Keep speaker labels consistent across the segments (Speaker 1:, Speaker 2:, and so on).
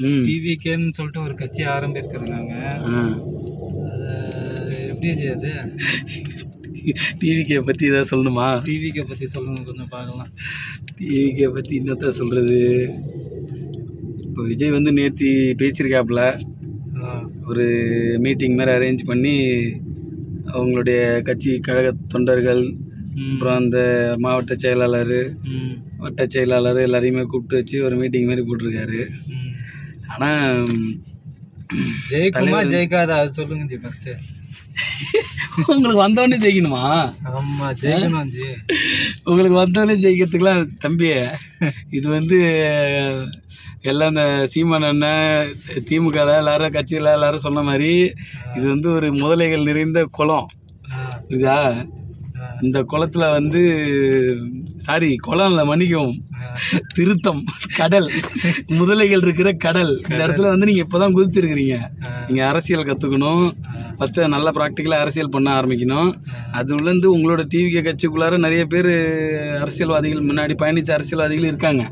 Speaker 1: ம்.
Speaker 2: டிவிகேன்னு சொல்லிட்டு ஒரு கட்சி ஆரம்பிச்சிருக்கிறாங்க எப்படி அது?
Speaker 1: டிவிக்கே பற்றி ஏதாவது சொல்லணுமா?
Speaker 2: டிவிகே பற்றி சொல்லுங்க கொஞ்சம் பார்க்கலாம்.
Speaker 1: டிவிக்கே பற்றி என்னத்த சொல்கிறது இப்போ விஜய் வந்து நேற்று பேசியிருக்காப்புல. ஒரு மீட்டிங் மாதிரி அரேஞ்ச் பண்ணி அவங்களுடைய கட்சி கழக தொண்டர்கள். அப்புறம் அந்த மாவட்ட செயலாளர் வட்ட செயலாளர் எல்லாரையுமே கூப்பிட்டு வச்சு ஒரு மீட்டிங் மாதிரி போட்டிருக்காரு. ஆனால்
Speaker 2: ஜெயிக்குமா ஜெயிக்காதா அது சொல்லுங்க ஜி ஃபர்ஸ்ட்
Speaker 1: உங்களுக்கு வந்தோடனே ஜெயிக்கணுமா?
Speaker 2: ஆமா ஜெயிக்கணும் ஜி.
Speaker 1: உங்களுக்கு வந்தோடனே ஜெயிக்கிறதுக்குலாம் தம்பி இது வந்து எல்லாம் இந்த சீமான் அண்ணன் திமுகவில் எல்லாரும் கட்சியில் எல்லாரும் சொன்ன மாதிரி இது வந்து ஒரு முதலைகள் நிறைந்த குளம். இதா இந்த குளத்துல வந்து சாரி குளம் இல்லை மன்னிக்கவும். திருத்தம் கடல். முதலைகள் இருக்கிற கடல். இந்த இடத்துல வந்து நீங்கள் இப்போ தான் குதிச்சிருக்கிறீங்க நீங்கள் அரசியல் கற்றுக்கணும் ஃபஸ்ட்டு நல்லா ப்ராக்டிக்கலாக அரசியல் பண்ண ஆரம்பிக்கணும். அது உள்ளேருந்து உங்களோட டிவிகே கட்சிக்குள்ளார நிறைய பேர் அரசியல்வாதிகள் முன்னாடி பயணித்த அரசியல்வாதிகள் இருக்காங்க.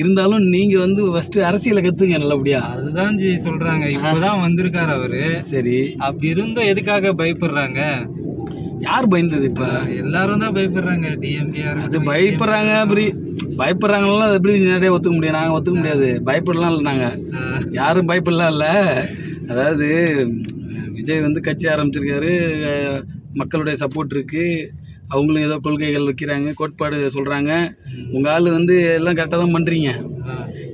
Speaker 1: இருந்தாலும் நீங்கள் வந்து ஃபஸ்ட்டு அரசியலை கற்றுங்க நல்லபடியா.
Speaker 2: அதுதான் ஜி சொல்றாங்க. இப்பதான் வந்திருக்காரு அவரு.
Speaker 1: சரி.
Speaker 2: அப்படி இருந்தும் எதுக்காக பயப்படுறாங்க?
Speaker 1: யார் பயந்தது இப்போ?
Speaker 2: எல்லாரும் தான் பயப்படுறாங்க. டிஎம்கே
Speaker 1: அது பயப்படுறாங்க அப்படி பயப்படுறாங்கலாம் அது எப்படி நேரடியாக ஒத்துக்க முடியும்? நாங்கள் ஒத்துக்க முடியாது. பயப்படலாம் இல்லை நாங்கள் யாரும் பயப்படலாம் இல்லை. அதாவது விஜய் வந்து கட்சி ஆரம்பிச்சிருக்காரு. மக்களுடைய சப்போர்ட் இருக்குது அவங்களும் ஏதோ கொள்கைகள் வைக்கிறாங்க கோட்பாடு சொல்கிறாங்க உங்கள் ஆள் வந்து எல்லாம் கரெக்டாக தான் பண்ணுறீங்க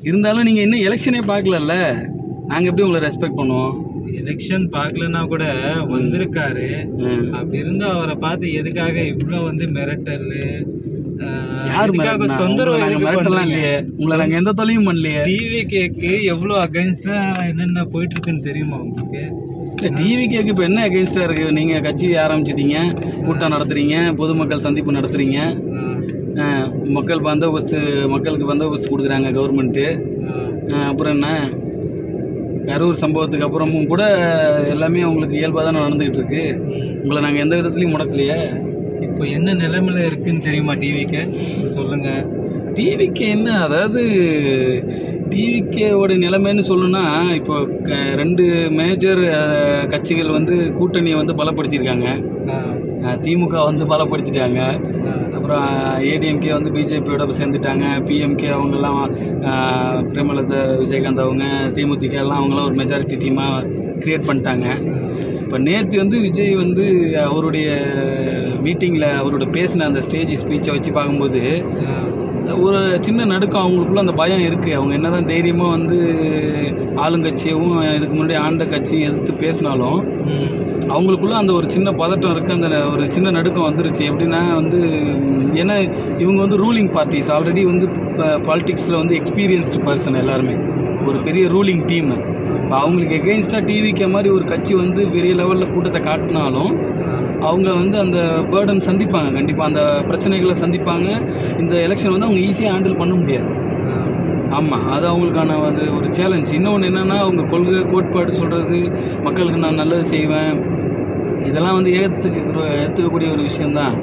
Speaker 1: இருந்தாலும் நீங்கள் இன்னும் எலெக்ஷனே பார்க்கலல்ல. நாங்கள் எப்படி உங்களை ரெஸ்பெக்ட் பண்ணுவோம்?
Speaker 2: எலெக்ஷன் பார்க்கலன்னா கூட வந்திருக்காரு. அப்படி இருந்தும் அவரை பார்த்து எதுக்காக இவ்வளோ வந்து மிரட்டல்?
Speaker 1: யார் நாங்கள் மிரட்டலாம் இல்லையே. உங்களை நாங்கள் எந்த தொலையும் பண்ணலையே.
Speaker 2: டிவி கேக்கு எவ்வளோ அகைன்ஸ்டா என்னென்ன போயிட்டு இருக்குன்னு தெரியுமா உங்களுக்கு?
Speaker 1: இல்லை டிவிகேக்கு இப்போ என்ன அகேன்ஸ்டாக இருக்குது நீங்கள் கட்சி ஆரம்பிச்சிட்டீங்க கூட்டம் நடத்துகிறீங்க பொதுமக்கள் சந்திப்பு நடத்துகிறீங்க மக்கள் பந்தோபஸ்து மக்களுக்கு பந்தோபஸ்து கொடுக்குறாங்க கவர்மெண்ட்டு அப்புறம் என்ன? கரூர் சம்பவத்துக்கு அப்புறமும் கூட எல்லாமே உங்களுக்கு இயல்பாக தானே நடந்துக்கிட்டு இருக்கு. உங்களை நாங்கள் எந்த விதத்துலையும் முடக்கலையே.
Speaker 2: இப்போ என்ன நிலைமையில இருக்குன்னு தெரியுமா டிவிக்கு சொல்லுங்க.
Speaker 1: டிவிக்கு என்ன? அதாவது டிவிக்கேவோட நிலைமைன்னு சொல்லணும்னா இப்போ க ரெண்டு மேஜர் கட்சிகள் வந்து கூட்டணியை வந்து பலப்படுத்தியிருக்காங்க. திமுக வந்து பலப்படுத்திட்டாங்க. அப்புறம் ஏடிஎம்கே வந்து பிஜேபியோட சேர்ந்துட்டாங்க. பிஎம்கே அவங்கெல்லாம் பிரேமலதா விஜயகாந்த் அவங்க தேமுதிக எல்லாம் அவங்களாம் ஒரு மெஜாரிட்டி டீமாக க்ரியேட் பண்ணிட்டாங்க. இப்போ நேற்று வந்து விஜய் வந்து அவருடைய மீட்டிங்கில் அவரோட பேசின அந்த ஸ்டேஜ் ஸ்பீச்சை வச்சு பார்க்கும்போது ஒரு சின்ன நடுக்கம் அவங்களுக்குள்ள அந்த பயம் இருக்குது அவங்க என்ன தான் தைரியமாக வந்து ஆளுங்கட்சியவும் இதுக்கு முன்னாடி ஆண்ட கட்சியும் எதிர்த்து பேசினாலும் அவங்களுக்குள்ள அந்த ஒரு சின்ன பதட்டம் இருக்குது அந்த ஒரு சின்ன நடுக்கம் வந்துருச்சு. எப்படின்னா வந்து ஏன்னா இவங்க வந்து ரூலிங் பார்ட்டிஸ் ஆல்ரெடி வந்து இப்போ பாலிட்டிக்ஸில் வந்து எக்ஸ்பீரியன்ஸ்டு பர்சன் எல்லாருமே. ஒரு பெரிய ரூலிங் டீம் இப்போ அவங்களுக்கு எகெயின்ஸ்டாக டிவிக்கே மாதிரி ஒரு கட்சி வந்து பெரிய லெவலில் கூட்டத்தை காட்டினாலும் அவங்க வந்து அந்த பேர்டன் சந்திப்பாங்க. கண்டிப்பாக அந்த பிரச்சனைகளை சந்திப்பாங்க. இந்த எலெக்ஷன் வந்து அவங்க ஈஸியாக ஹேண்டில் பண்ண முடியாது. ஆமாம் அது அவங்களுக்கான வந்து ஒரு சேலஞ்ச் இன்னொன்று என்னென்னா அவங்க கொள்கை கோட்பாடு சொல்கிறது மக்களுக்கு நான் நல்லது செய்வேன். இதெல்லாம் வந்து ஏற்றுக்க ஏற்றுக்கக்கூடிய ஒரு விஷயந்தான்.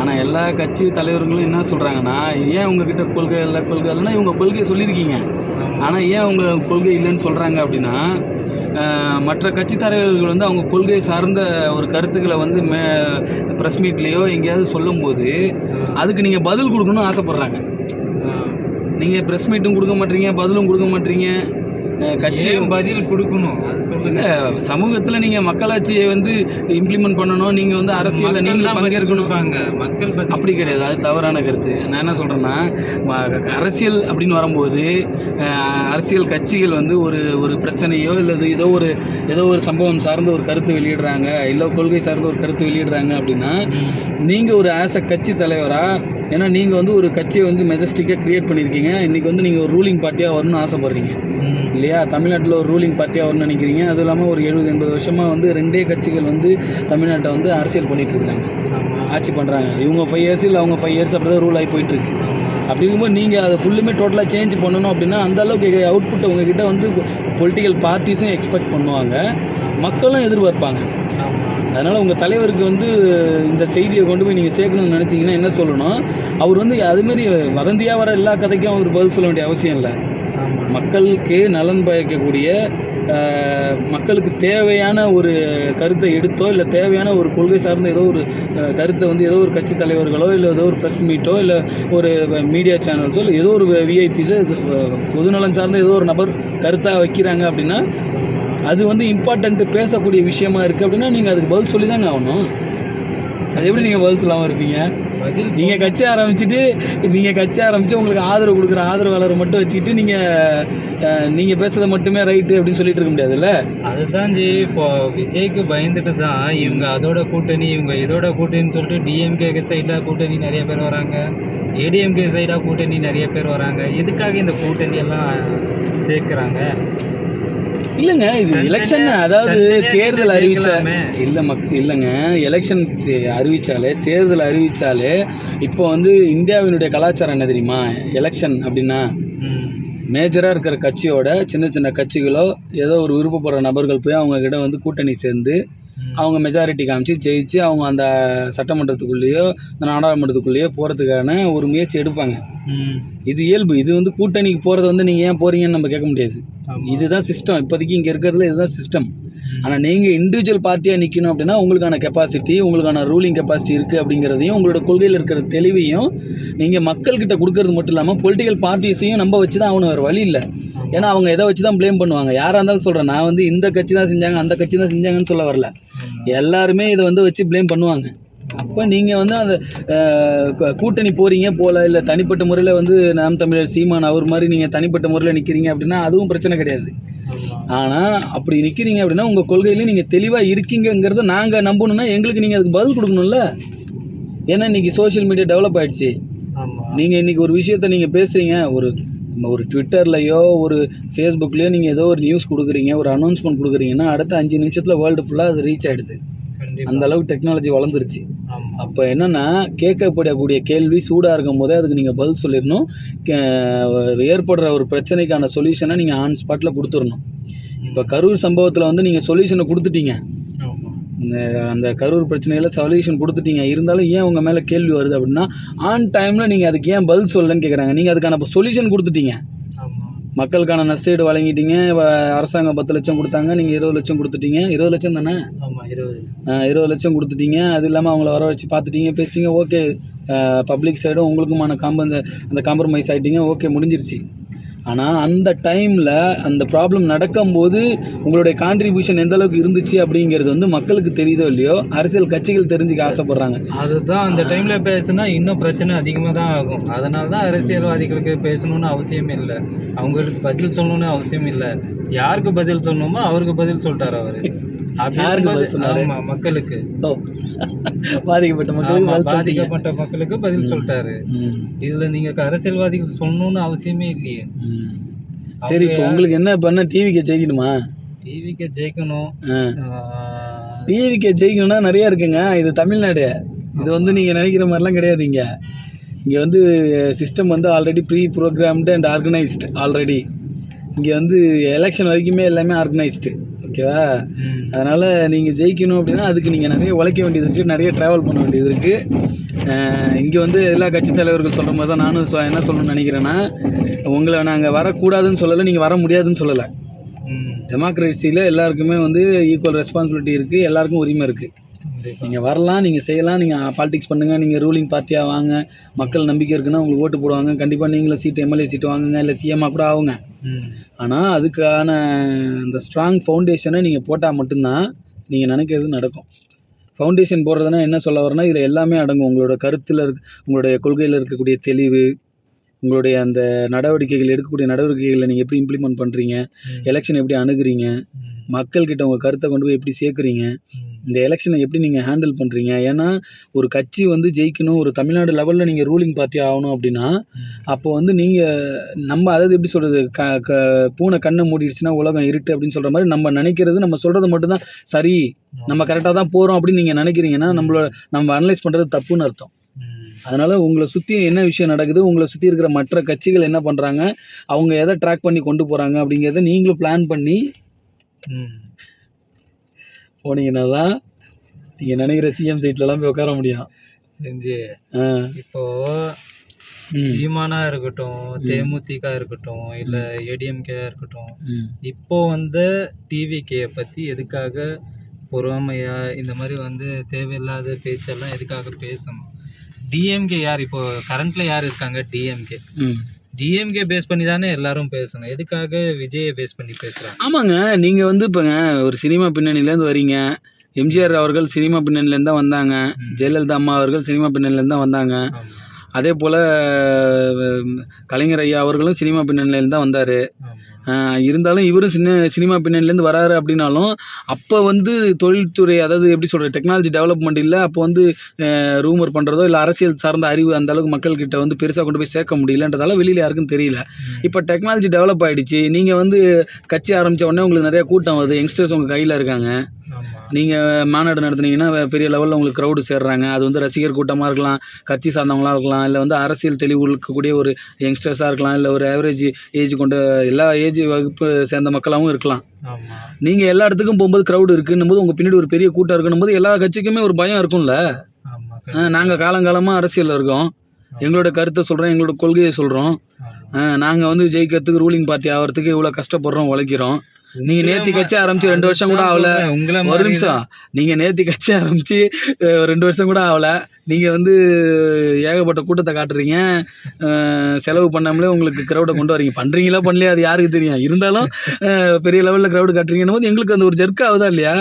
Speaker 1: ஆனால் எல்லா கட்சி தலைவர்களும் என்ன சொல்கிறாங்கன்னா ஏன் உங்ககிட்ட கொள்கை இல்லை கொள்கை இல்லைன்னா இவங்க கொள்கையை சொல்லியிருக்கீங்க. ஆனால் ஏன் அவங்க கொள்கை இல்லைன்னு சொல்கிறாங்க அப்படின்னா மற்ற கட்சி தலைவர்கள் வந்து அவங்க கொள்கை சார்ந்த ஒரு கருத்துக்களை வந்து மே ப்ரெஸ் மீட்லேயோ எங்கேயாவது சொல்லும்போது அதுக்கு நீங்கள் பதில் கொடுக்கணும்னு ஆசைப்பட்றாங்க. நீங்கள் ப்ரெஸ் மீட்டும் கொடுக்க மாட்டீங்க பதிலும் கொடுக்க மாட்டீங்க. அஹ் கட்சி
Speaker 2: ஏன் பதில் கொடுக்கணும்? அது சொல்லுங்க.
Speaker 1: சமூகத்தில் நீங்கள் மக்களாட்சியை வந்து இம்ப்ளிமெண்ட் பண்ணணும். நீங்கள் வந்து அரசியலில் நீங்களும் பங்கேற்கணும்.
Speaker 2: மக்கள்
Speaker 1: அப்படி கிடையாது. அது தவறான கருத்து. நான் என்ன சொல்கிறேன்னா அரசியல் அப்படின்னு வரும்போது அரசியல் கட்சிகள் வந்து ஒரு ஒரு பிரச்சனையோ இல்லை ஏதோ ஒரு ஏதோ ஒரு சம்பவம் சார்ந்த ஒரு கருத்து வெளியிடுறாங்க இல்லை கொள்கை சார்ந்த ஒரு கருத்து வெளியிடுறாங்க அப்படின்னா நீங்கள் ஒரு ஆஸ் அ கட்சி தலைவராக ஏன்னா நீங்கள் வந்து ஒரு கட்சியை வந்து மெஜஸ்டிக்காக க்ரியேட் பண்ணியிருக்கீங்க. இன்றைக்கி வந்து நீங்கள் ஒரு ரூலிங் பார்ட்டியாக வரணும்னு ஆசைப்பட்றீங்க. இல்லையா? தமிழ்நாட்டில் ஒரு ரூலிங் பார்ட்டியாக வரும்னு நினைக்கிறீங்க. அதுவும் இல்லாமல் ஒரு எழுபது எண்பது வருஷமாக வந்து ரெண்டே கட்சிகள் வந்து தமிழ்நாட்டை வந்து அரசியல்
Speaker 2: ஆமா.
Speaker 1: ஆட்சி பண்ணுறாங்க இவங்க ஃபைவ் இயர்ஸ் இல்லை அவங்க ஃபைவ் இயர்ஸ் அப்படி தான் ரூல் ஆகி போயிட்டுருக்கு இருக்கும்போது நீங்கள் அதை ஃபுல்லுமே டோட்டலாக சேஞ்ச் பண்ணணும் அப்படின்னா அந்த அளவுக்கு அவுட்புட் உங்ககிட்ட வந்து பொலிட்டிக்கல் பார்ட்டிஸும் எக்ஸ்பெக்ட் பண்ணுவாங்க. மக்களும் எதிர்பார்ப்பாங்க. அதனால் உங்கள் தலைவருக்கு வந்து இந்த செய்தியை கொண்டு போய் நீங்கள் சேர்க்கணும்னு நினச்சிங்கன்னா என்ன சொல்லணும் அவர் வந்து அதுமாரி வதந்தியாக வர எல்லா கதைக்கும் அவர் பதில் சொல்ல வேண்டிய அவசியம் இல்லை. மக்களுக்கு நலன் பயக்கக்கூடிய மக்களுக்கு தேவையான ஒரு கருத்தை எடுத்தோ இல்லை தேவையான ஒரு கொள்கை சார்ந்த ஏதோ ஒரு கருத்தை வந்து ஏதோ ஒரு கட்சி தலைவர்களோ இல்லை ஏதோ ஒரு ப்ரெஸ் மீட்டோ இல்லை ஒரு மீடியா சேனல்ஸோ இல்லை ஏதோ ஒரு விஐபிஸோ பொதுநலன் சார்ந்த ஏதோ ஒரு நபர் கருத்தாக வைக்கிறாங்க அப்படின்னா அது வந்து இம்பார்ட்டண்ட்டு பேசக்கூடிய விஷயமா இருக்குது அப்படின்னா நீங்கள் அதுக்கு பதில் சொல்லி தாங்க ஆகணும். அது எப்படி நீங்கள் பதில் சொல்லாமல் இருப்பீங்க?
Speaker 2: பதில்
Speaker 1: நீங்கள் கட்சி ஆரம்பிச்சுட்டு நீங்கள் கட்சி ஆரம்பித்து உங்களுக்கு ஆதரவு கொடுக்குற ஆதரவாளரை மட்டும் வச்சுக்கிட்டு நீங்கள் நீங்கள் பேசுகிறத மட்டுமே ரைட்டு அப்படின்னு சொல்லிட்டு இருக்க முடியாதுல்ல?
Speaker 2: அதுதான் ஜி இப்போ விஜய்க்கு பயந்துட்டு தான் இவங்க அதோட கூட்டணி இவங்க இதோட கூட்டணின்னு சொல்லிட்டு டிஎம்கே சைடில் கூட்டணி நிறைய பேர் வராங்க. ஏடிஎம்கே சைடாக கூட்டணி நிறைய பேர் வராங்க. எதுக்காக இந்த கூட்டணி எல்லாம் சேர்க்குறாங்க?
Speaker 1: இல்லைங்க இது எலெக்ஷன் அதாவது தேர்தல் அறிவிச்ச. இல்லை மக் இல்லைங்க எலெக்ஷன் அறிவிச்சாலே தேர்தல் அறிவிச்சாலே இப்போ வந்து இந்தியாவினுடைய கலாச்சாரம் என்ன தெரியுமா எலெக்ஷன் அப்படின்னா மேஜராக இருக்கிற கட்சியோட சின்ன சின்ன கட்சிகளோ ஏதோ ஒரு விருப்பப்படுற நபர்கள் போய் அவங்க கிட்ட வந்து கூட்டணி சேர்ந்து. அவங்க மெஜாரிட்டி காமிச்சு ஜெயிச்சு அவங்க அந்த சட்டமன்றத்துக்குள்ளேயோ இந்த நாடாளுமன்றத்துக்குள்ளேயோ போகிறதுக்கான ஒரு முயற்சி எடுப்பாங்க. இது இயல்பு. இது வந்து கூட்டணிக்கு போகிறது வந்து நீங்கள் ஏன் போகிறீங்கன்னு நம்ம கேட்க முடியாது. இதுதான் சிஸ்டம் இப்போதைக்கு இங்கே இருக்கிறதுல இதுதான் சிஸ்டம். ஆனால் நீங்கள் இண்டிவிஜுவல் பார்ட்டியாக நிற்கணும் அப்படின்னா உங்களுக்கான கெப்பாசிட்டி உங்களுக்கான ரூலிங் கெப்பாசிட்டி இருக்குது அப்படிங்கிறதையும் உங்களோட கொள்கையில் இருக்கிற தெளிவையும் நீங்கள் மக்கள்கிட்ட கொடுக்கறது மட்டும் இல்லாமல் பொலிட்டிக்கல் பார்ட்டிஸையும் நம்ப வச்சு தான் அவனு வேறு வழி இல்லை. ஏன்னா அவங்க எதை வச்சு தான் ப்ளேம் பண்ணுவாங்க. யாராக இருந்தாலும் சொல்கிறேன் நான் வந்து இந்த கட்சி தான் செஞ்சாங்க அந்த கட்சி தான் செஞ்சாங்கன்னு சொல்ல வரல. எல்லாருமே இதை வந்து வச்சு ப்ளேம் பண்ணுவாங்க. அப்போ நீங்கள் வந்து அந்த கூட்டணி போகிறீங்க போல இல்லை தனிப்பட்ட முறையில் வந்து நாம் தமிழர் சீமான் அவர் மாதிரி நீங்கள் தனிப்பட்ட முறையில் நிற்கிறீங்க அப்படின்னா அதுவும் பிரச்சனை கிடையாது. ஆனால் அப்படி நிற்கிறீங்க அப்படின்னா உங்கள் கொள்கையிலையும் நீங்கள் தெளிவாக இருக்கீங்கங்கிறத நாங்கள் நம்பணும்னா எங்களுக்கு நீங்கள் அதுக்கு பதில் கொடுக்கணும்ல. ஏன்னா இன்றைக்கி சோஷியல் மீடியா டெவலப் ஆயிடுச்சு.
Speaker 2: ஆமா.
Speaker 1: நீங்கள் இன்றைக்கி ஒரு விஷயத்த நீங்கள் பேசுகிறீங்க ஒரு ஒரு ட்விட்டர்லையோ ஒரு ஃபேஸ்புக்லேயோ நீங்கள் ஏதோ ஒரு நியூஸ் கொடுக்குறீங்க ஒரு அனௌன்ஸ்மெண்ட் கொடுக்குறீங்கன்னா அடுத்த அஞ்சு நிமிஷத்தில் வேர்ல்டு ஃபுல்லாக அது ரீச் ஆகிடுது அந்த அளவுக்கு டெக்னாலஜி வளர்ந்துருச்சு. அப்போ என்னென்னா கேட்கப்படக்கூடிய கேள்வி சூடாக இருக்கும் போதே அதுக்கு நீங்கள் பதில் சொல்லிடணும். ஏற்படுற ஒரு பிரச்சனைக்கான சொல்யூஷனை நீங்கள் ஆன் ஸ்பாட்டில் கொடுத்துடணும். இப்போ கரூர் சம்பவத்தில் வந்து நீங்கள் சொல்யூஷனை கொடுத்துட்டீங்க. அந்த கரூர் பிரச்சனையில் சொல்யூஷன் கொடுத்துட்டீங்க. இருந்தாலும் ஏன் உங்கள் மேலே கேள்வி வருது அப்படின்னா ஆன் டைமில் நீங்கள் அதுக்கு ஏன் பதில் சொல்லலன்னு கேட்குறாங்க நீங்கள் அதுக்கான சொல்யூஷன் கொடுத்துட்டீங்க. மக்களுக்கான நஷ்டஈடு வழங்கிட்டீங்க. அரசாங்கம் பத்து லட்சம் கொடுத்தாங்க. நீங்கள் இருபது லட்சம் கொடுத்துட்டீங்க. இருபது லட்சம் தானே?
Speaker 2: ஆமா இருபது.
Speaker 1: இருபது லட்சம் கொடுத்துட்டீங்க. அது இல்லாமல் அவங்கள வர வச்சு பார்த்துட்டீங்க பேசிட்டீங்க. ஓகே. பப்ளிக் சைடும் உங்களுக்குமான காம்ப அந்த காம்ப்ரமைஸ் ஆகிட்டீங்க ஓகே முடிஞ்சிருச்சு. ஆனால் அந்த டைமில் அந்த ப்ராப்ளம் நடக்கும்போது உங்களுடைய கான்ட்ரிபியூஷன் எந்த அளவுக்கு இருந்துச்சு அப்படிங்கிறது வந்து மக்களுக்கு தெரியுதோ இல்லையோ அரசியல் கட்சிகள் தெரிஞ்சுக்க ஆசைப்படுறாங்க.
Speaker 2: அதுதான் அந்த டைமில் பேசுனா இன்னும் பிரச்சனை அதிகமாக தான் ஆகும். அதனால தான் அரசியல்வாதிகளுக்கு பேசணும்னு அவசியம் இல்லை. அவங்களுக்கு பதில் சொல்லணும்னு அவசியம் இல்லை. யாருக்கு பதில் சொல்லணுமோ அவருக்கு பதில் சொல்லிட்டார் அவர். மக்களுக்கு.
Speaker 1: பாதிக்கப்பட்ட மக்களுக்கு
Speaker 2: பாதிக்கப்பட்ட மக்களுக்கு பதில் சொல்லிட்டாரு. இதுல நீங்க அரசியல்வாதிகள் சொல்லணும்னு அவசியமே இல்லையே.
Speaker 1: சரி இப்போ உங்களுக்கு என்ன பண்ண டிவிக்கு ஜெயிக்கணுமா?
Speaker 2: டிவிக்கு ஜெயிக்கணும்.
Speaker 1: டிவிக்கு ஜெயிக்கணும்னா நிறைய இருக்குங்க. இது தமிழ்நாடு. இது வந்து நீங்கள் நினைக்கிற மாதிரிலாம் கிடையாது இங்கே. இங்கே வந்து சிஸ்டம் வந்து already preprogrammed and organised already இங்கே வந்து எலெக்ஷன் வரைக்குமே எல்லாமே ஆர்கனைஸ்டு ஓகேவா? அதனால் நீங்கள் ஜெயிக்கணும் அப்படின்னா அதுக்கு நீங்கள் நிறைய உழைக்க வேண்டியது இருக்குது நிறைய ட்ராவல் பண்ண வேண்டியது இருக்குது இங்கே வந்து எல்லா கட்சி தலைவர்கள் சொல்கிற மாதிரி தான் நானும் என்ன சொல்லணும்னு நினைக்கிறேன்னா உங்களை நாங்கள் வரக்கூடாதுன்னு சொல்லலை நீங்கள் வர முடியாதுன்னு சொல்லலை. டெமோக்ரஸியில் எல்லாருக்குமே வந்து ஈக்குவல் ரெஸ்பான்சிபிலிட்டி இருக்குது எல்லாருக்கும் உரிமை இருக்குது. நீங்கள் வரலாம் நீங்கள் செய்யலாம் நீங்கள் பாலிடிக்ஸ் பண்ணுங்கள் நீங்கள் ரூலிங் பார்ட்டியாக வாங்க. மக்கள் நம்பிக்கை இருக்குன்னா உங்களுக்கு ஓட்டு போடுவாங்க. கண்டிப்பாக நீங்களும் சீட்டு எம்எல்ஏ சீட்டு வாங்குங்க இல்லை சிஎம்மாக கூட ஆகுங்க. ஆனால் அதுக்கான அந்த ஸ்ட்ராங் ஃபவுண்டேஷனை நீங்கள் போட்டால் மட்டும்தான் நீங்கள் நினைக்கிறது நடக்கும். ஃபவுண்டேஷன் போடுறதுனா என்ன சொல்ல வரேன்னா இதில் எல்லாமே அடங்கும். உங்களோட கருத்தில் இருக்க உங்களுடைய கொள்கையில் இருக்கக்கூடிய தெளிவு உங்களுடைய அந்த நடவடிக்கைகள் எடுக்கக்கூடிய நடவடிக்கைகளை நீங்கள் எப்படி இம்ப்ளிமெண்ட் பண்ணுறீங்க எலெக்ஷன் எப்படி அணுகுறீங்க மக்கள்கிட்ட உங்கள் கருத்தை கொண்டு போய் எப்படி சேர்க்குறீங்க இந்த எலெக்ஷனை எப்படி நீங்கள் ஹேண்டில் பண்ணுறீங்க ஏன்னா ஒரு கட்சி வந்து ஜெயிக்கணும் ஒரு தமிழ்நாடு லெவலில் நீங்கள் ரூலிங் பார்ட்டி ஆகணும் அப்படின்னா. அப்போ வந்து நீங்கள் நம்ம அதாவது எப்படி சொல்கிறது க க பூனை கண்ணை மூடிடுச்சுன்னா உலகம் இருட்டு அப்படின்னு சொல்கிற மாதிரி நம்ம நினைக்கிறது நம்ம சொல்கிறது மட்டும்தான் சரி. நம்ம கரெக்டாக தான் போகிறோம் அப்படின்னு நீங்கள் நினைக்கிறீங்கன்னா நம்மளோட நம்ம அனலைஸ் பண்ணுறது தப்புன்னு அர்த்தம். அதனால் உங்களை சுற்றி என்ன விஷயம் நடக்குது உங்களை சுற்றி இருக்கிற மற்ற கட்சிகள் என்ன பண்ணுறாங்க அவங்க எதை ட்ராக் பண்ணி கொண்டு போகிறாங்க அப்படிங்கிறத நீங்களும் பிளான் பண்ணி. போனீங்கன்னா தான் நீங்கள் நினைக்கிற சிஎம் சீட்லலாம் போய் உட்கார முடியும். ஆ.
Speaker 2: இப்போ சீமானா இருக்கட்டும் தேமுதிக இருக்கட்டும் இல்ல ஏடிஎம்கே இருக்கட்டும் இப்போ வந்து டிவிகே பத்தி எதுக்காக பொறாமையா இந்த மாதிரி வந்து தேவையில்லாத பேச்செல்லாம் எதுக்காக பேசணும்? டிஎம்கே யார்? இப்போ கரண்ட்ல யார் இருக்காங்க? டிஎம்கே டிஎம்கே பேஸ் பண்ணி தானே எல்லாரும் பேசணும் எதுக்காக விஜயை பேஸ் பண்ணி பேசுறாங்க?
Speaker 1: ஆமாங்க. நீங்கள் வந்து இப்போங்க ஒரு சினிமா பின்னணியிலேருந்து வரீங்க. எம்ஜிஆர் அவர்கள் சினிமா பின்னணியிலேருந்து தான் வந்தாங்க. ஜெயலலிதா அம்மா அவர்கள் சினிமா பின்னணியிலேருந்து தான் வந்தாங்க. அதே போல் கலைஞர் ஐயா அவர்களும் சினிமா பின்னணியிலேருந்து தான் வந்தார். இருந்தாலும் இவரும் சின்ன சினிமா பின்னணியிலேருந்து வராரு அப்படின்னாலும் அப்போ வந்து தொழில்துறை அதாவது எப்படி சொல்கிறது டெக்னாலஜி டெவலப்மெண்ட் இல்லை அப்போ வந்து ரூமர் பண்ணுறதோ இல்லை அரசியல் சார்ந்த அறிவு அந்த அளவுக்கு மக்கள்கிட்ட வந்து பெருசாக கொண்டு போய் சேர்க்க முடியலன்றதால வெளியில் யாருக்கும் தெரியல. இப்போ டெக்னாலஜி டெவலப் ஆகிடுச்சு நீங்கள் வந்து கட்சி ஆரம்பித்த உடனே உங்களுக்கு நிறைய கூட்டம் வருது யங்ஸ்டர்ஸ் உங்கள் கையில் இருக்காங்க நீங்கள் மாநாடு நடத்துனீங்கன்னா பெரிய லெவலில் உங்களுக்கு க்ரௌடு சேர்றாங்க. அது வந்து ரசிகர் கூட்டமாக இருக்கலாம் கட்சி சார்ந்தவங்களா இருக்கலாம் இல்லை வந்து அரசியல் தெளிவு இருக்கக்கூடிய ஒரு யங்ஸ்டர்ஸாக இருக்கலாம் இல்லை ஒரு ஆவரேஜ் ஏஜ் கொண்ட எல்லா ஏஜ் வகுப்பு சேர்ந்த மக்களாகவும் இருக்கலாம். நீங்கள் எல்லா இடத்துக்கும் போகும்போது க்ரௌடு இருக்குன்னும் போது உங்கள் பின்னாடி ஒரு பெரிய கூட்டம் இருக்குன்னும் போது எல்லா கட்சிக்குமே ஒரு பயம் இருக்கும்ல? நாங்கள் காலங்காலமாக அரசியலில் இருக்கோம். எங்களோட கருத்தை சொல்கிறோம் எங்களோட கொள்கையை சொல்கிறோம். நாங்கள் வந்து ஜெயிக்கிறதுக்கு ரூலிங் பார்ட்டி ஆகிறதுக்கு இவ்வளோ கஷ்டப்படுறோம் உழைக்கிறோம். நீங்கள் நேத்தி கட்சி ஆரம்பிச்சு ரெண்டு வருஷம் கூட ஆகல.
Speaker 2: உங்களை
Speaker 1: ஒரு நிமிஷம். நீங்கள் நேத்தி கட்சி ஆரம்பிச்சு ரெண்டு வருஷம் கூட ஆகல. நீங்கள் வந்து ஏகப்பட்ட கூட்டத்தை காட்டுறீங்க. செலவு பண்ணாமலே உங்களுக்கு க்ரௌடை கொண்டு வரீங்க. பண்ணுறீங்களா பண்ணலையா அது யாருக்கு தெரியும்? இருந்தாலும் பெரிய லெவலில் க்ரௌடு காட்டுறீங்கன்னு போது எங்களுக்கு அந்த ஒரு ஜர்க் ஆகுதா இல்லையா?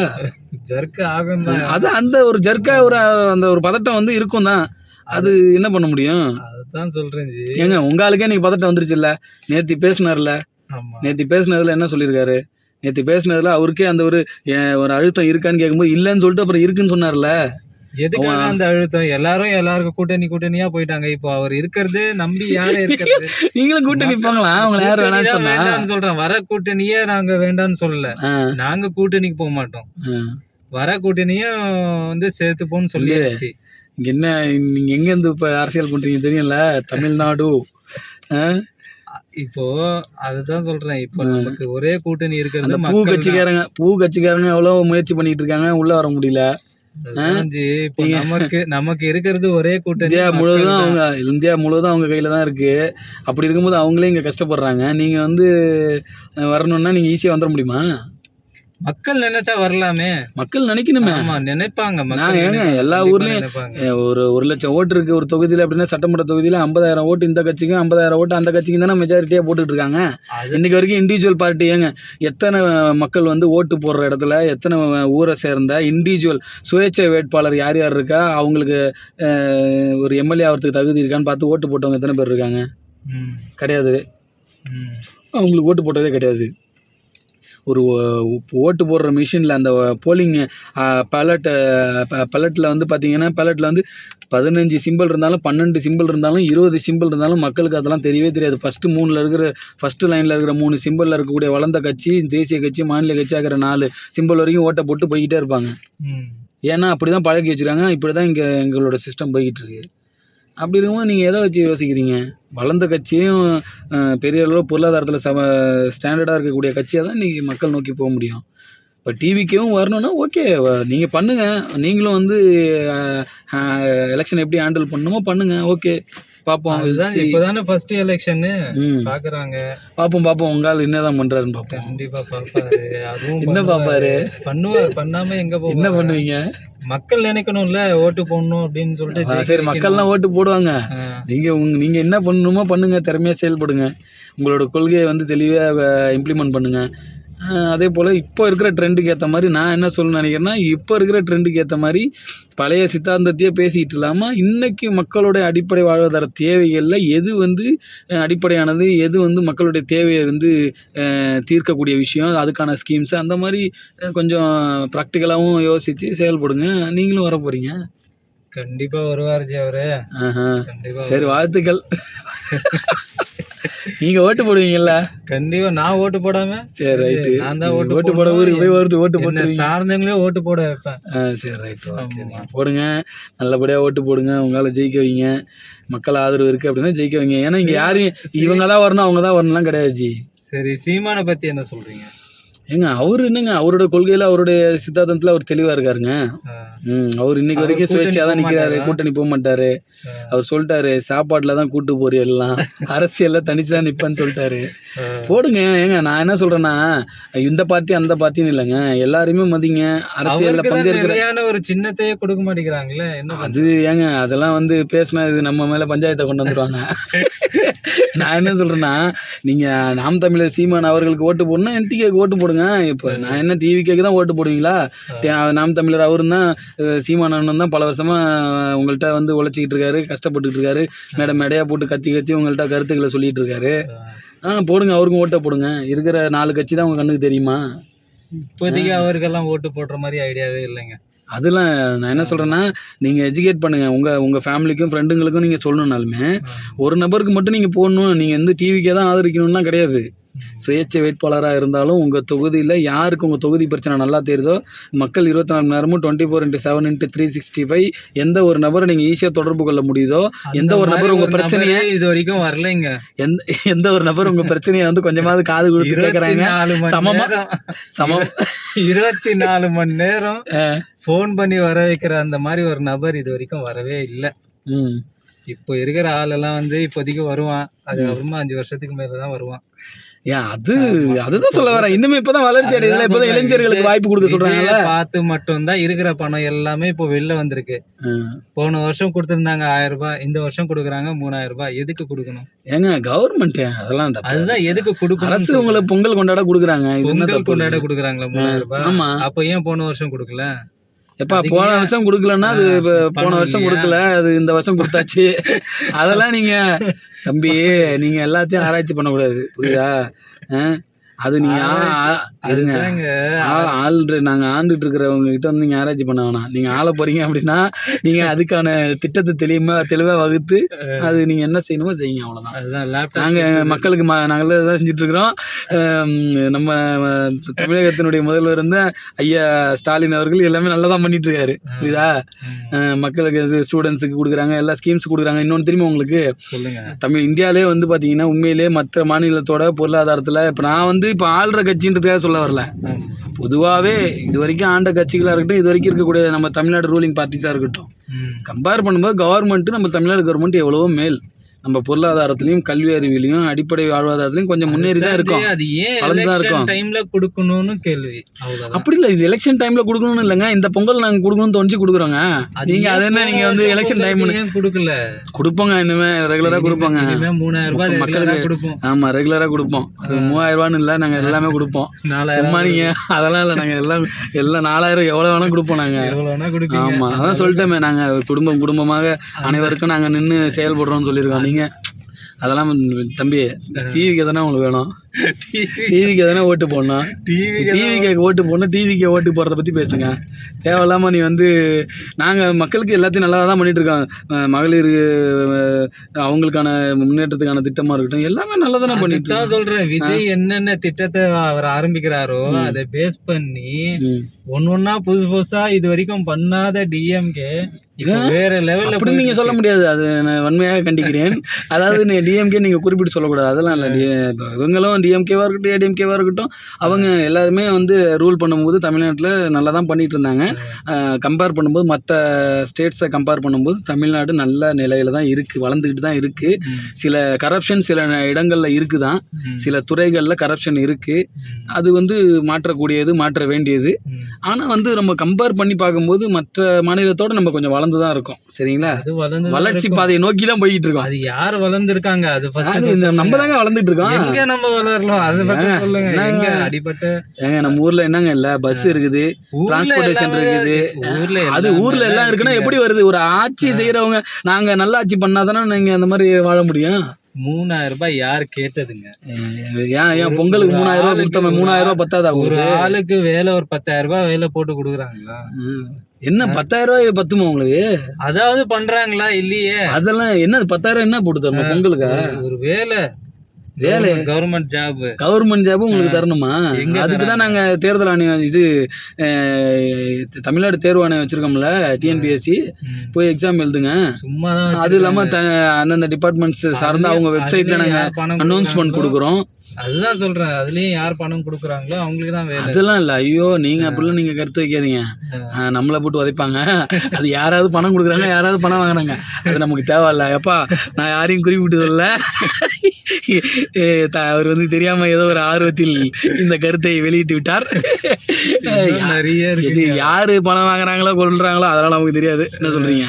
Speaker 2: ஜர்க்கு ஆகும்
Speaker 1: அது அந்த ஒரு ஜர்க்கா ஒரு அந்த ஒரு பதட்டம் வந்து இருக்கும் தான் அது என்ன பண்ண முடியும்?
Speaker 2: அதுதான் சொல்றேன்
Speaker 1: ஏங்க உங்க ஆளுக்கே இன்னைக்கு பதட்டம் வந்துருச்சுல்ல? நேத்தி பேசினார்ல? நேத்தி பேசினதுல என்ன சொல்லியிருக்காரு? நேத்தி பேசினதுல அவருக்கே அந்த ஒரு ஒரு அழுத்தம் இருக்கான்னு கேட்கும்போது இல்லைன்னு சொல்லிட்டு அப்புறம் இருக்குன்னு சொன்னார்ல.
Speaker 2: எதுக்காக அந்த அழுத்தம்? எல்லாரும் எல்லாருக்கும் கூட்டணி கூட்டணியா போயிட்டாங்க. இப்போ அவர் இருக்கிறது நம்பி யாரு இருக்கிறது?
Speaker 1: நீங்களும் கூட்டணி நிப்பாங்களா அவங்கள யார்
Speaker 2: கூட்டணி
Speaker 1: வேணாம்னு
Speaker 2: தான்
Speaker 1: சொன்னா?
Speaker 2: வேண்டாம்னு சொல்றேன். வர கூட்டணியே நாங்க வேண்டாம்னு சொல்லல. நாங்க கூட்டணிக்கு போக மாட்டோம். வர கூட்டணியும் வந்து சேர்த்துப்போன்னு சொல்லியாச்சு.
Speaker 1: இங்க என்ன நீங்க எங்க இருந்து இப்ப அரசியல் பண்றீங்க தெரியும்ல? தமிழ்நாடு?
Speaker 2: இப்போ அதுதான் சொல்றேன். இப்போ நமக்கு ஒரே கூட்டணி இருக்கிறது
Speaker 1: பூ. கட்சிக்காரங்க பூ கட்சிக்காரங்க எவ்வளவு முயற்சி பண்ணிட்டு இருக்காங்க உள்ள வர முடியல.
Speaker 2: நமக்கு நமக்கு இருக்கிறது ஒரே கூட்டணி
Speaker 1: இந்தியா முழுவதும். அவங்க இந்தியா முழுவதும் அவங்க கையில தான் இருக்கு. அப்படி இருக்கும்போது அவங்களே இங்க கஷ்டப்படுறாங்க. நீங்க வந்து வரணும்னா நீங்க ஈஸியா வந்துட முடியுமா?
Speaker 2: மக்கள் நினைச்சா வரலாமே.
Speaker 1: மக்கள் நினைக்கணுமே.
Speaker 2: ஆமா நினைப்பாங்க
Speaker 1: நான் ஏங்க எல்லா ஊர்லயும் ஒரு ஒரு லட்சம் ஓட்டு இருக்கு ஒரு தொகுதியில அப்படின்னா சட்டமன்ற தொகுதியில ஐம்பதாயிரம் ஓட்டு இந்த கட்சிக்கும் ஐம்பதாயிரம் ஓட்டு அந்த கட்சிக்கும் தானே மெஜாரிட்டியா போட்டுட்டு இருக்காங்க. இன்னைக்கு வரைக்கும் இண்டிவிஜுவல் பார்ட்டி ஏங்க. எத்தனை மக்கள் வந்து ஓட்டு போடுற இடத்துல எத்தனை ஊரை சேர்ந்த இண்டிவிஜுவல் சுயேட்சை வேட்பாளர் யார் யார் இருக்கா? அவங்களுக்கு ஒரு எம்எல்ஏ ஆகிறதுக்கு தகுதி இருக்கான்னு பார்த்து ஓட்டு போட்டவங்க எத்தனை பேர் இருக்காங்க?
Speaker 2: ம்,
Speaker 1: கிடையாது. அவங்களுக்கு ஓட்டு போட்டதே கிடையாது. ஒரு ஓ- ஓட்டு போடுற மிஷினில் அந்த போலிங் பேலட் பேலட்டில் வந்து பார்த்தீங்கன்னா பேலட்டில் வந்து பதினஞ்சு சிம்பிள் இருந்தாலும் பன்னெண்டு சிம்பிள் இருந்தாலும் இருபது சிம்பிள் இருந்தாலும் மக்களுக்கு அதெல்லாம் தெரியவே தெரியாது. ஃபஸ்ட்டு மூணில் இருக்கிற ஃபஸ்ட்டு லைனில் இருக்கிற மூணு சிம்பிளில் இருக்கக்கூடிய வளர்ந்த கட்சி தேசிய கட்சி மாநில கட்சி ஆகிற நாலு சிம்பிள் வரைக்கும் ஓட்டை போட்டு போய்கிட்டே இருப்பாங்க. ஏன்னா அப்படி தான் பழக்கி வச்சுருக்காங்க. இப்படி தான் இங்கே எங்களோட சிஸ்டம் போய்கிட்டு இருக்கு. அப்படி இருக்கும்போது நீங்கள் எதை வச்சு யோசிக்கிறீங்க? வளர்ந்த கட்சியும் பெரிய அளவு பொருளாதாரத்தில் சம ஸ்டாண்டர்டாக இருக்கக்கூடிய கட்சியை தான் இன்றைக்கி மக்கள் நோக்கி போக முடியும். இப்போ டிவிக்கும் வரணும்னா ஓகே நீங்கள் பண்ணுங்கள் நீங்களும் வந்து எலெக்ஷன் எப்படி ஹேண்டில் பண்ணணுமோ பண்ணுங்கள் ஓகே பார்ப்போம்
Speaker 2: அதுதான். இப்பதானே ஃபர்ஸ்ட் எலெக்ஷன் பாக்குறாங்க.
Speaker 1: பார்ப்போம் பார்ப்போம் உங்களால் என்னதான் பண்ணுறாருன்னு பார்ப்போம்
Speaker 2: கண்டிப்பா பாப்பாரு. அதுவும்
Speaker 1: என்ன பார்ப்பாரு
Speaker 2: பண்ணுவார். பண்ணாம எங்க
Speaker 1: என்ன
Speaker 2: போவாரு
Speaker 1: பண்ணுவீங்க?
Speaker 2: மக்கள் நினைக்கணும்ல ஓட்டு போடணும் அப்படின்னு சொல்லிட்டு
Speaker 1: சரி. மக்கள்லாம் ஓட்டு போடுவாங்க.
Speaker 2: ஆ,
Speaker 1: நீங்கள் உங்க நீங்கள் என்ன பண்ணணுமோ பண்ணுங்கள் திறமையாக செயல்படுங்க. உங்களோட கொள்கையை வந்து தெளிவாக இம்ப்ளிமெண்ட் பண்ணுங்கள் அதே போல் இப்போ இருக்கிற ட்ரெண்டுக்கு ஏற்ற மாதிரி நான் என்ன சொல்லணும்னு நினைக்கிறேன்னா இப்போ இருக்கிற ட்ரெண்டுக்கு ஏற்ற மாதிரி பழைய சித்தாந்தத்தையே பேசிக்கிட்டு இல்லாமல் இன்னைக்கு மக்களுடைய அடிப்படை வாழ்வாதார தேவைகளில் எது வந்து அடிப்படையானது எது வந்து மக்களுடைய தேவையை வந்து தீர்க்கக்கூடிய விஷயம் அதுக்கான ஸ்கீம்ஸ் அந்த மாதிரி கொஞ்சம் ப்ராக்டிக்கலாகவும் யோசித்து செயல்படுங்க. நீங்களும் வர போகிறீங்க
Speaker 2: கண்டிப்பா வருவார் ஜி அவரு
Speaker 1: சரி வாழ்த்துக்கள். நீங்க ஓட்டு போடுவீங்கல்ல?
Speaker 2: கண்டிப்பா நான் ஓட்டு போடாம?
Speaker 1: சரி ரைட்டு.
Speaker 2: நான் தான் ஓட்டு
Speaker 1: ஓட்டு போட. ஊருக்கு போய் ஓட்டு ஓட்டு போட்டுருவீங்க.
Speaker 2: சார்ந்தவங்களே ஓட்டு போட வைப்பேன்.
Speaker 1: சரி ரைட் ஓகே
Speaker 2: ஆமா.
Speaker 1: போடுங்க. நல்லபடியா ஓட்டு போடுங்க. உங்களால ஜெயிக்க வைங்க. மக்கள் ஆதரவு இருக்கு அப்படின்னா ஜெயிக்க வைங்க. ஏன்னா இங்க யாரையும் இவங்க தான் வரணும் அவங்க தான் வரணும்லாம் கிடையாது
Speaker 2: சரி சீமானை பத்தி என்ன சொல்றீங்க?
Speaker 1: ஏங்க அவர் என்னங்க அவரோட கொள்கையில் அவருடைய சித்தாந்தத்தில் அவர் தெளிவாக இருக்காருங்க. ம் அவர் இன்னைக்கு வரைக்கும்
Speaker 2: கூட்டணி
Speaker 1: சுயேட்சையாக தான்
Speaker 2: மாட்டாரா?
Speaker 1: கூட்டணி போக மாட்டாரு. அவர் சொல்லிட்டாரு சாப்பாட்டில் தான் கூட்டு போறீ எல்லாம். அரசியலில் தனிச்சு தான் நிற்பேன்னு சொல்லிட்டாரு. போடுங்க ஏங்க நான் என்ன சொல்கிறேன்னா இந்த பார்ட்டி அந்த பார்ட்டின்னு இல்லைங்க. எல்லாரையுமே மதிங்க அரசியலில் பங்கேற்கிற
Speaker 2: ஒரு சின்னத்தையே கொடுக்க மாட்டேங்கிறாங்களே
Speaker 1: அது ஏங்க அதெல்லாம் வந்து பேசினா இது நம்ம மேலே பஞ்சாயத்தை கொண்டு வந்துருவாங்க. நான் என்ன சொல்கிறேன்னா நீங்கள் நாம் தமிழர் சீமான் அவர்களுக்கு ஓட்டு போடணும்னா என்டிகேக்கு ஓட்டு போடுங்க. இப்போ நான் என்ன டிவிக்கு தான் ஓட்டு போடுவீங்களா? நாம் தமிழர் அவரும் தான் சீமான் அண்ணன் தான் பல வருஷமாக உங்கள்கிட்ட வந்து உழைச்சிக்கிட்டு இருக்காரு கஷ்டப்பட்டுக்கிட்டு இருக்காரு. மேடை மேடையாக போட்டு கத்தி கத்தி உங்கள்கிட்ட கருத்துக்களை சொல்லிட்டு இருக்காரு. ஆ. போடுங்க அவருக்கும் ஓட்டை போடுங்க. இருக்கிற நாலு கட்சி தான் உங்கள் கண்ணுக்கு தெரியுமா?
Speaker 2: இப்போதைக்கு அவருக்கெல்லாம் ஓட்டு போடுற மாதிரி ஐடியாவே இல்லைங்க.
Speaker 1: அதெல்லாம் நான் என்ன சொல்கிறேன்னா நீங்கள் எஜுகேட் பண்ணுங்கள் உங்கள் உங்கள் ஃபேமிலிக்கும் ஃப்ரெண்டுங்களுக்கும் நீங்கள் சொல்லணுன்னாலுமே ஒரு நபருக்கு மட்டும் நீங்கள் போடணும். நீங்கள் வந்து டிவிக்கே தான் ஆதரிக்கணும்லாம் கிடையாது. சுயேட்சை வேட்பாளராக இருந்தாலும் உங்கள் தொகுதியில் யாருக்கு உங்கள் தொகுதி பிரச்சனை நல்லா தெரியுதோ மக்கள் இருபத்தி நாலு நேரமும் twenty four into seven into three sixty five எந்த ஒரு நபரை நீங்கள் ஈஸியாக தொடர்பு கொள்ள முடியுதோ எந்த ஒரு நபர் உங்கள் பிரச்சனையை
Speaker 2: இது வரைக்கும் வரலைங்க
Speaker 1: எந்த எந்த ஒரு நபர் உங்கள் பிரச்சனையை வந்து கொஞ்சமாவது காது கொடுத்து கேட்குறாங்க
Speaker 2: மணி
Speaker 1: சமமா?
Speaker 2: இருபத்தி நாலு மணி நேரம். ஃபோன் பண்ணி வர வைக்கிற அந்த மாதிரி ஒரு நபர் இது வரைக்கும் வரவே இல்லை. இப்போ இருக்கிற ஆளெல்லாம் வந்து இப்போதைக்கு வருவான். அதுக்கப்புறமா அஞ்சு வருஷத்துக்கு மேல தான் வருவான்.
Speaker 1: ஏன் அது அதுதான் சொல்ல வரேன். இன்னுமே இப்பதான் வளர்ச்சி அடையுதுல. இப்பதான் இளைஞர்களுக்கு வாய்ப்பு கொடுக்க சொல்றாங்கல்ல?
Speaker 2: விஜயை பார்த்து மட்டும்தான் இருக்கிற பணம் எல்லாமே இப்போ வெளில வந்திருக்கு. போன வருஷம் கொடுத்திருந்தாங்க ஆயிரம் ரூபாய் இந்த வருஷம் கொடுக்குறாங்க மூணாயிரம் ரூபாய். எதுக்கு கொடுக்கணும்?
Speaker 1: ஏங்க கவர்மெண்ட் அதெல்லாம்.
Speaker 2: அதுதான் எதுக்கு கொடுக்கணும்
Speaker 1: அரசு உங்களை பொங்கல் கொண்டாட கொடுக்குறாங்க.
Speaker 2: பொங்கல் கொண்டாட? கொடுக்குறாங்களா மூணாயிரம் ரூபாய்?
Speaker 1: ஆமா.
Speaker 2: அப்ப ஏன் போன வருஷம் கொடுக்கல?
Speaker 1: எப்பா போன? வருஷம் கொடுக்கலன்னா அது போன வருஷம்? கொடுக்கல அது இந்த வருஷம் கொடுத்தாச்சு. அதெல்லாம் நீங்க தம்பி நீங்கள் எல்லாத்தையும் ஆராய்ச்சி பண்ணக்கூடாது புரியுதா ஆ? அது நீங்க இருங்க. ஆள்ற நாங்க ஆண்டுட்டு இருக்கிறவங்க கிட்ட வந்து நீங்க ஆராய்ச்சி பண்ண வேணாம். நீங்க ஆள போறீங்க அப்படின்னா நீங்க அதுக்கான திட்டத்தை தெளிவா தெளிவா வகுத்து அது நீங்க என்ன செய்யணுமோ செய்யுங்க அவ்வளவுதான். நாங்க மக்களுக்கு நாங்கள் தான் செஞ்சுட்டு இருக்கிறோம் நம்ம தமிழகத்தினுடைய முதல்வர் வந்து ஐயா ஸ்டாலின் அவர்கள் எல்லாமே நல்லா தான் பண்ணிட்டு இருக்காரு புரியுதா மக்களுக்கு ஸ்டூடெண்ட்ஸுக்கு கொடுக்குறாங்க எல்லா ஸ்கீம்ஸ் கொடுக்குறாங்க. இன்னொன்று தெரியுமா உங்களுக்கு? தமிழ் இந்தியாவிலே வந்து பார்த்தீங்கன்னா உண்மையிலே மற்ற மாநிலத்தோட பொருளாதாரத்தில் இப்போ நான் வந்து இப்போ ஆள்ற கட்சின்றதுக்காக சொல்ல வரல. பொதுவாகவே இது வரைக்கும் ஆண்ட கட்சிகளாக இருக்கட்டும் இது வரைக்கும் இருக்கக்கூடிய நம்ம தமிழ்நாடு ரூலிங் பார்ட்டிஸாக இருக்கட்டும். கம்பேர் பண்ணும்போது கவர்மெண்ட்டு நம்ம தமிழ்நாடு கவர்மெண்ட் எவ்வளவோ மேல் நம்ம பொருளாதாரத்துலையும் கல்வி அறிவிலையும் அடிப்படை வாழ்வாதாரத்துலையும் கொஞ்சம் முன்னேறி தான் இருக்கோம்.
Speaker 2: அது ஏன். டைம்ல கொடுக்கணும்னு கேள்வி.
Speaker 1: அப்படி இல்லை இது எலெக்ஷன் டைம்ல கொடுக்கணும்னு இல்லைங்க. இந்த பொங்கல் நாங்கள் கொடுக்கணும்னு தோணுச்சு கொடுக்குறோங்க. நீங்க அது என்ன நீங்க வந்து எலெக்ஷன் டைம்
Speaker 2: கொடுக்கல?
Speaker 1: கொடுப்போங்க இனிமே ரெகுலராக கொடுப்போங்க.
Speaker 2: மூணாயிரம் ரூபாய்
Speaker 1: மக்களுக்கு-
Speaker 2: ரெகுலரா கொடுப்போம்.
Speaker 1: ஆமா ரெகுலராக கொடுப்போம். அது மூவாயிரம் ரூபான்னு இல்லை நாங்கள் எல்லாமே கொடுப்போம். சும்மா நீங்க அதெல்லாம் இல்லை நாங்கள் எல்லாம் எல்லாம் நாலாயிரம் எவ்வளோ வேணால் கொடுப்போம் நாங்கள்
Speaker 2: எவ்வளவு கொடுப்பீங்க.
Speaker 1: ஆமா அதான் சொல்லிட்டோமே நாங்கள் குடும்பம் குடும்பமாக அனைவருக்கும் நாங்கள் நின்று செயல்படுறோம்னு சொல்லியிருக்கோம். நீங்க அதெல்லாம் தம்பி டிவிக்கு எதனா உங்களுக்கு வேணும்? டிவிக்கு எதனா ஓட்டு போடணும்
Speaker 2: டிவி
Speaker 1: டிவிக்கு ஓட்டு போடணும் டிவிக்கு ஓட்டு போடுறத பற்றி பேசுங்க. தேவையில்லாமல் நீ வந்து நாங்கள் மக்களுக்கு எல்லாத்தையும் நல்லா தான் அஹ் மகளிர் அவங்களுக்கான முன்னேற்றத்துக்கான திட்டமாக இருக்கட்டும் எல்லாமே நல்லா தானே பண்ணிட்டு
Speaker 2: தான் சொல்றேன் விஜய் என்னென்ன திட்டத்தை அவர் ஆரம்பிக்கிறாரோ. அதை பேஸ் பண்ணி
Speaker 1: ம்.
Speaker 2: ஒன்னொன்னா புதுசு புதுசா இது வரைக்கும் பண்ணாத டிஎம்கே? வேற லெவல்ல
Speaker 1: அப்படி நீங்க சொல்ல முடியாது. அது நான் வன்மையாக கண்டிக்கிறேன். அதாவது நீ டிஎம்கே நீங்க குறிப்பிட்டு சொல்லக்கூடாது. அதெல்லாம் இல்லை இவங்களும் டிஎம்கேவா இருக்கட்டும் ஏடிஎம்கேவா இருக்கட்டும் அவங்க எல்லாருமே வந்து ரூல் பண்ணும்போது தமிழ்நாட்டில் நல்லா தான் பண்ணிட்டு இருந்தாங்க கம்பேர் பண்ணும்போது மற்ற ஸ்டேட்ஸை கம்பேர் பண்ணும்போது தமிழ்நாடு நல்ல நிலையில தான் இருக்கு வளர்ந்துக்கிட்டு தான் இருக்கு. சில கரப்ஷன் சில இடங்கள்ல இருக்குதான். சில துறைகளில் கரப்ஷன் இருக்கு. அது வந்து மாற்றக்கூடியது மாற்ற வேண்டியது. ஆனால் வந்து நம்ம கம்பேர் பண்ணி பார்க்கும்போது மற்ற மாநிலத்தோட நம்ம கொஞ்சம் வளர்ந்து தான் இருக்கோம். சரிங்களா?
Speaker 2: அது வளர்ந்து
Speaker 1: வளர்ச்சி பாதையை நோக்கி தான் போய்கிட்டு இருக்கோம்.
Speaker 2: அது யார் வளர்ந்துருக்காங்க? அது
Speaker 1: நம்ம தாங்க வளர்ந்துட்டு இருக்கோம்.
Speaker 2: நம்ம அது? சொல்லுங்க? எங்க அடிபட்ட?
Speaker 1: ஏங்க நம்ம ஊர்ல என்னங்க இல்ல? பஸ் இருக்குது டிரான்ஸ்போர்ட்டேஷன் இருக்குது.
Speaker 2: ஊர்ல
Speaker 1: அது ஊர்ல எல்லாம் இருக்குன்னா. எப்படி வருது? ஒரு ஆட்சி செய்யறவங்க நாங்க நல்ல ஆட்சி பண்ணாதானே நீங்க அந்த மாதிரி வாழ முடியும்?
Speaker 2: மூணாயிரம் ரூபாய் யார் கேட்டதுங்க?
Speaker 1: ஏன் ஏன் பொங்கலுக்கு மூணாயிரம் ரூபாய் கொடுத்தவங்க மூணாயிரம் ரூபாய் பத்தாதா
Speaker 2: ஒரு ஆளுக்கு வேலை ஒரு பத்தாயிரம் ரூபாய் வேலை போட்டு கொடுக்குறாங்களா.
Speaker 1: என்ன பத்தாயிரம் ரூபாய் பத்துமா உங்களுக்கு?
Speaker 2: அதாவது பண்றாங்களா இல்லையே?
Speaker 1: அதெல்லாம் என்ன பத்தாயிரம் என்ன போட்டு தரணும் பொங்கலுக்கு?
Speaker 2: ஒரு- ஒரு வேலை.
Speaker 1: வேலை.
Speaker 2: கவர்மெண்ட் ஜாப்
Speaker 1: கவர்மெண்ட் ஜாப் உங்களுக்கு தரணுமா? அதுக்கு தான் நாங்க தேர்தல் ஆணையம் இது தமிழ்நாடு தேர்வு ஆணையம் வச்சிருக்கோம்ல டிஎன்பிஎஸ்சி போய் எக்ஸாம் எழுதுங்க.
Speaker 2: சும்மா
Speaker 1: அது இல்லாம அந்தந்த டிபார்ட்மெண்ட்ஸ் சார்ந்த அவங்க வெப்சைட்ல நாங்க அனௌன்ஸ்மெண்ட் கொடுக்குறோம்.
Speaker 2: அதுதான் சொல்றேன். அதுலயும் யார் பணம் கொடுக்குறாங்களோ அவங்களுக்கு தான் வேலை.
Speaker 1: அதெல்லாம் இல்லை. ஐயோ நீங்கள் அப்படிலாம் நீங்கள் கருத்து வைக்காதீங்க. நம்மளை போட்டு உதைப்பாங்க. அது யாராவது பணம் கொடுக்குறாங்க யாராவது பணம் வாங்குறாங்க. அது நமக்கு தேவையில்ல. எப்பா நான் யாரையும் குறிப்பிட்டு சொல்ல அவர் வந்து தெரியாமல் ஏதோ ஒரு ஆர்வத்தில் இந்த கருத்தை வெளியிட்டு விட்டார்.
Speaker 2: நிறைய
Speaker 1: இது யார் பணம் வாங்குறாங்களோ கொள்றாங்களோ அதெல்லாம் நமக்கு தெரியாது. என்ன சொல்கிறீங்க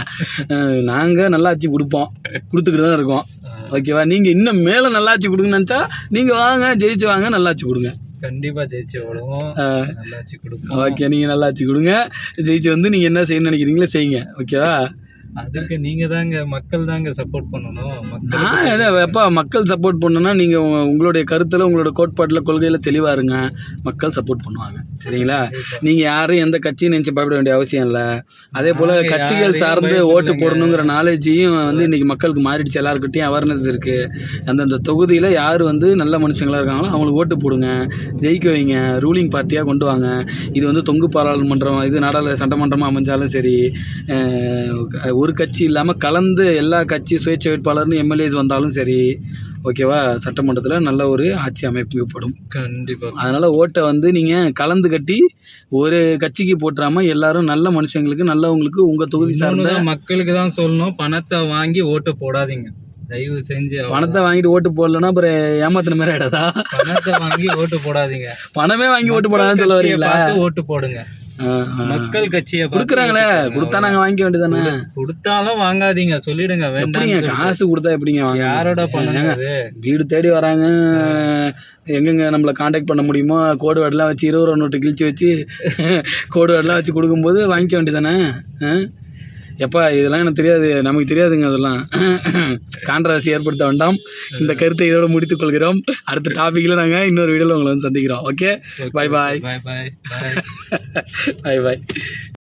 Speaker 1: நாங்கள் நல்லாச்சு கொடுப்போம். கொடுத்துக்கிட்டு தான் இருக்கோம். ஓகேவா? நீங்கள் இன்னும் மேலே நல்லாச்சு கொடுங்கன்னு நினச்சா நீங்கள் வாங்க ஜெயிச்சு வாங்க நல்லாச்சு கொடுங்க.
Speaker 2: கண்டிப்பா ஜெயிச்சு ஓடுவோம்
Speaker 1: ஆ.
Speaker 2: நல்லாச்சு
Speaker 1: ஓகே நீங்கள் நல்லாச்சு கொடுங்க. ஜெயிச்சு வந்து நீங்கள் என்ன செய்யணும்னு நினைக்கிறீங்களோ செய்யுங்க. ஓகேவா?
Speaker 2: அதுக்கு நீங்க தாங்க மக்கள் தாங்க சப்போர்ட் பண்ணணும்.
Speaker 1: நான் என்ன எப்பா மக்கள் சப்போர்ட் பண்ணணும்னா நீங்கள் உங்களுடைய கருத்தில் உங்களோட கோட்பாட்டில் கொள்கையில் தெளிவாக இருங்க. மக்கள் சப்போர்ட் பண்ணுவாங்க. சரிங்களா? நீங்கள் யாரும் எந்த கட்சியும் நினச்சி பயப்பட வேண்டிய அவசியம் இல்லை. அதே போல்
Speaker 2: நாங்க
Speaker 1: கட்சிகள் சார்ந்து. ஓட்டு போடணுங்கிற நாலேஜையும் வந்து இன்றைக்கி மக்களுக்கு மாறிடுச்சு. எல்லாருக்கிட்டையும் அவேர்னஸ் இருக்குது அந்தந்த தொகுதியில் யார் வந்து நல்ல மனுஷங்களாக இருக்காங்களோ அவங்களுக்கு ஓட்டு போடுங்க. ஜெயிக்க வைங்க. ரூலிங் பார்ட்டியாக கொண்டு வாங்க. இது வந்து தொங்கு பாராளுமன்றம் இது நாடாளு சட்டமன்றமாக அமைஞ்சாலும் சரி ஒரு கட்சி இல்லாமல் கலந்து எல்லா கட்சி சுயேட்சை வேட்பாளர்னு எம்எல்ஏஸ் வந்தாலும் சரி ஓகேவா சட்டமன்றத்தில் நல்ல ஒரு ஆட்சி அமைக்கப்படும்
Speaker 2: கண்டிப்பா.
Speaker 1: அதனால் ஓட்டை வந்து நீங்கள் கலந்து கட்டி ஒரு கட்சிக்கு போட்டுறாம எல்லாரும் நல்ல மனுஷங்களுக்கு நல்லவங்களுக்கு உங்கள் தொகுதி சார்ந்த
Speaker 2: மக்களுக்கு தான் சொல்லணும். பணத்தை வாங்கி ஓட்டு போடாதீங்க. தயவு செஞ்சு.
Speaker 1: பணத்தை வாங்கிட்டு ஓட்டு போடலன்னா அப்புறம் ஏமாத்தின மாதிரி ஆயிடாதா?
Speaker 2: பணத்தை வாங்கி ஓட்டு போடாதீங்க.
Speaker 1: பணமே வாங்கி ஓட்டு போடாதுன்னு சொல்ல வரீங்களா?
Speaker 2: ஓட்டு போடுங்க. மக்கள் கட்சியை
Speaker 1: கொடுக்குறாங்களே. கொடுத்தா நாங்கள் வாங்கிக்க வேண்டியதானே
Speaker 2: கொடுத்தாலும் வாங்காதீங்க. சொல்லிடுங்க.
Speaker 1: எப்படிங்க? காசு கொடுத்தா எப்படிங்க வாங்க?
Speaker 2: யாரோட அது?
Speaker 1: வீடு தேடி வராங்க. எங்கெங்க நம்மளை காண்டாக்ட் பண்ண முடியுமோ? கோடு வேர்டெலாம் வச்சு இருபது ரூபா நோட்டு கிழிச்சு வச்சு கோடு வேர்டெலாம் வச்சு கொடுக்கும்போது வாங்கிக்க வேண்டியதானே எப்பா இதெல்லாம் எனக்கு தெரியாது. நமக்கு தெரியாதுங்க அதெல்லாம். கான்ட்ரவர்சி ஏற்படுத்த வேண்டாம். இந்த கருத்தை இதோட முடித்துக் கொள்கிறோம். அடுத்த டாப்பிக்கில் நாங்கள் இன்னொரு வீடியோவில் உங்களை வந்து சந்திக்கிறோம். Okay bye.
Speaker 2: பாய் பாய் பாய்
Speaker 1: பாய் பாய்